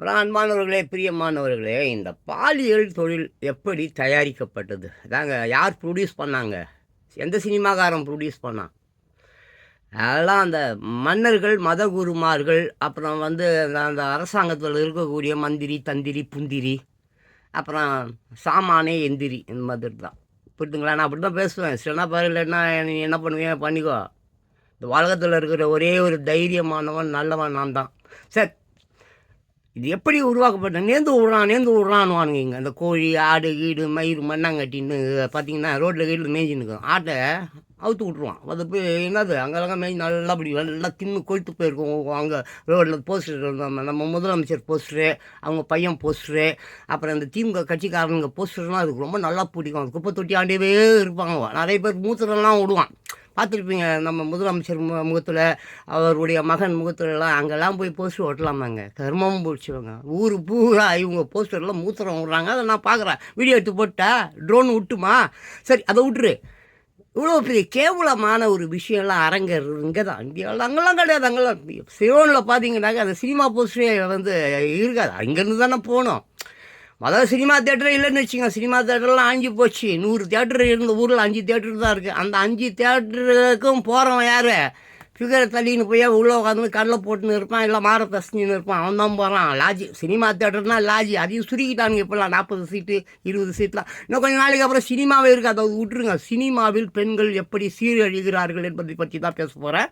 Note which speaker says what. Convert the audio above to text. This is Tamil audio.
Speaker 1: அப்புறம் அன்பானவர்களே பிரியமானவர்களே இந்த பாலியல் தொழில் எப்படி தயாரிக்கப்பட்டது? அதாங்க யார் ப்ரொடியூஸ் பண்ணாங்க? எந்த சினிமாக்காரன் ப்ரொடியூஸ் பண்ணான்? அதெல்லாம் அந்த மன்னர்கள் மதகுருமார்கள் அப்புறம் வந்து அந்த- அந்த அரசாங்கத்தில் இருக்கக்கூடிய மந்திரி தந்திரி புந்திரி அப்புறம் சாமானே எந்திரி இந்த மாதிரி தான். புரியுதுங்களா? நான் அப்படி தான் பேசுவேன். சில பாரு இல்லைன்னா நீ என்ன பண்ணுவேன் பண்ணிக்கோ. இந்த உலகத்தில் இருக்கிற ஒரே ஒரு தைரியமானவன் நல்லவன் நான் தான். சரி இது எப்படி உருவாக்கப்பட்ட நேர்ந்து விடுறான் நேர்ந்து விடுறான்னு இங்கே அந்த கோழி ஆடு கீடு மயிர் மண்ணாங்கட்டின்னு பார்த்தீங்கன்னா ரோட்டில் கீழே மேய்ஞ்சின்னு இருக்கும் ஆட்டை அவுத்து விட்ருவான் அது போய் என்னது? அங்கெல்லாம் மேய்ஞ்சி நல்லா அப்படி நல்லா தின்னு கொழுத்து போயிருக்கும். அங்கே ரோட்டில் போஸ்டர் நம்ம நம்ம முதலமைச்சர் போஸ்டரு அவங்க பையன் போஸ்டரு அப்புறம் இந்த திமுக கட்சிக்காரங்க போஸ்டர்லாம் அதுக்கு ரொம்ப நல்லா பிடிக்கும். அது குப்பை தொட்டி ஆண்டவே இருப்பாங்க. நிறைய பேர் மூத்திரம்லாம் விடுவான். பார்த்துருப்பீங்க நம்ம முதலமைச்சர் மு முகத்தில் அவருடைய மகன் முகத்துலலாம் அங்கெல்லாம் போய் போஸ்டர் ஒட்டலாமாங்க? கர்மமும் பிடிச்சவங்க ஊர் பூரா இவங்க போஸ்டர்லாம் மூத்திரம் விட்றாங்க. அதை நான் பார்க்குறேன். வீடியோ எடுத்து போட்டா ட்ரோன் விட்டுமா சரி அதை விட்டுரு. இவ்வளோ பெரிய கேவலமான ஒரு விஷயம்லாம் அரங்கர் இங்கே தான் இந்தியாவில் அங்கெல்லாம் கிடையாது அங்கெல்லாம். சிரோனில் பார்த்தீங்கன்னாக்க அந்த சினிமா போஸ்டரே வந்து இருக்காது. அங்கேருந்து தானே போகணும். முதல்ல சினிமா தேட்டரே இல்லைன்னு வச்சுங்க சினிமா தேட்டர்லாம் அஞ்சு போச்சு. நூறு தேட்டர் இருந்த ஊரில் அஞ்சு தேட்டர் தான் இருக்குது அந்த அஞ்சு தேட்டருக்கும் போகிறவன் யார்? ஃபிகரை தள்ளின்னு போய் உள்ளே உட்காந்து கடலில் போட்டுன்னு இருப்பான். இல்லை மாற தசின்னு இருப்பான். அவன் தான் போகிறான் லாஜி சினிமா தேட்டர்னா லாஜி அதையும் சுருக்கிட்டானுங்க இப்போல்லாம். நாற்பது சீட்டு இருபது சீட்லாம் இன்னும் கொஞ்சம் நாளைக்கு அப்புறம் சினிமாவே இருக்குது அதை விட்டுருங்க. சினிமாவில் பெண்கள் எப்படி சீரழிகிறார்கள் என்பதை பற்றி தான் பேச போகிறேன்